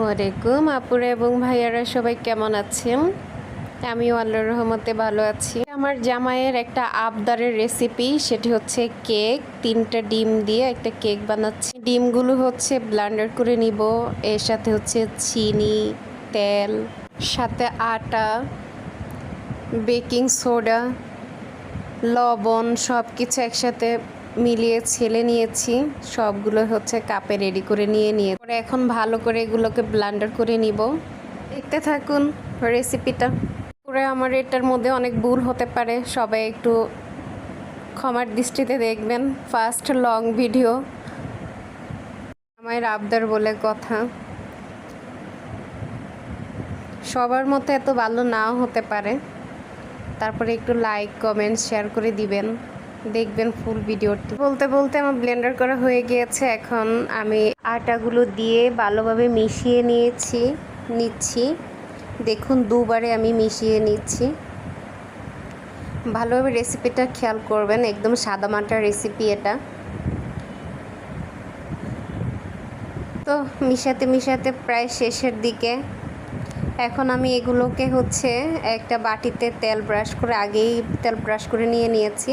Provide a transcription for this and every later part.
ওয়ালাইকুম, আপুরা এবং ভাইয়ারা সবাই কেমন আছেন? আমিও আল্লাহর রহমতে ভালো আছি। আমার জামাইয়ের একটা আবদারের রেসিপি সেটি হচ্ছে কেক। তিনটা ডিম দিয়ে একটা কেক বানাচ্ছি। ডিমগুলো হচ্ছে ব্লান্ডার করে নিব। এর সাথে হচ্ছে চিনি, তেল, সাথে আটা, বেকিং সোডা, লবণ সব কিছু একসাথে মিলিয়ে ছেলে নিয়েছি। সবগুলো হচ্ছে কাপে রেডি করে নিয়ে নিয়ে পরে এখন ভালো করে এগুলোকে ব্লান্ডার করে নিব। দেখতে থাকুন রেসিপিটা পুরো আমার এটার মধ্যে অনেক ভুল হতে পারে। সবাই একটু ক্ষমার দৃষ্টিতে দেখবেন। ফার্স্ট লং ভিডিও আমার আবদার বলে কথা। সবার মতো এত ভালো নাও হতে পারে। তারপরে একটু লাইক কমেন্ট শেয়ার করে দিবেন। দেখবেন ফুল ভিডিওটি বলতে বলতে আমার ব্লেন্ডার করা হয়ে গিয়েছে, এখন আমি আটাগুলো দিয়ে ভালোভাবে মিশিয়ে নিয়েছি, নিচ্ছি। দেখুন, দুবারে আমি মিশিয়ে নিচ্ছি। ভালোভাবে রেসিপিটা খেয়াল করবেন, একদম সাদা মাটার রেসিপি এটা। তো মিশাতে মিশাতে প্রায় শেষের দিকে। এখন আমি এগুলোকে হচ্ছে একটা বাটিতে তেল ব্রাশ করে আগেই তেল ব্রাশ করে নিয়ে নিয়েছি।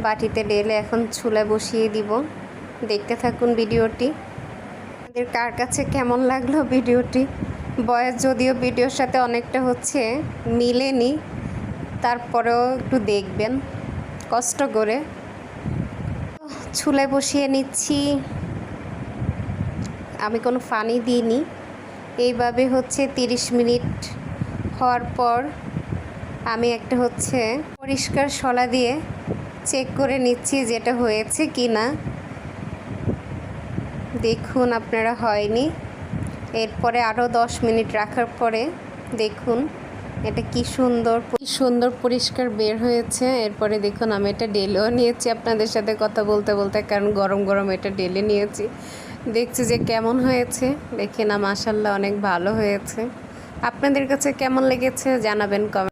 বাটিতে ডেলে এখন ছুলে বসিয়ে দিব। দেখতে থাকুন ভিডিওটি। আমাদের কার কাছে কেমন লাগল ভিডিওটি? বয়স যদিও ভিডিওর সাথে অনেকটা হচ্ছে, মিলেনি। তারপরেও একটু দেখবেন, কষ্ট করে। ছুলে বসিয়ে নিচ্ছি। আমি কোনো ফানি দিইনি। এইভাবে হচ্ছে 30 মিনিট হওয়ার পর আমি একটা হচ্ছে পরিষ্কার শলা দিয়ে চেক করে নিচ্ছি যেটা হয়েছে কি না। দেখুন আপনারা হয়নি। এরপরে আরও দশ মিনিট রাখার পরে দেখুন এটা কি সুন্দর কি সুন্দর পরিষ্কার বের হয়েছে। এরপরে দেখুন আমি এটা ডেলেও নিয়েছি আপনাদের সাথে কথা বলতে বলতে, কারণ গরম গরম এটা ডেলে নিয়েছি। দেখছি যে কেমন হয়েছে। দেখি না মাসাল্লাহ অনেক ভালো হয়েছে। আপনাদের কাছে কেমন লেগেছে জানাবেন কমেন্ট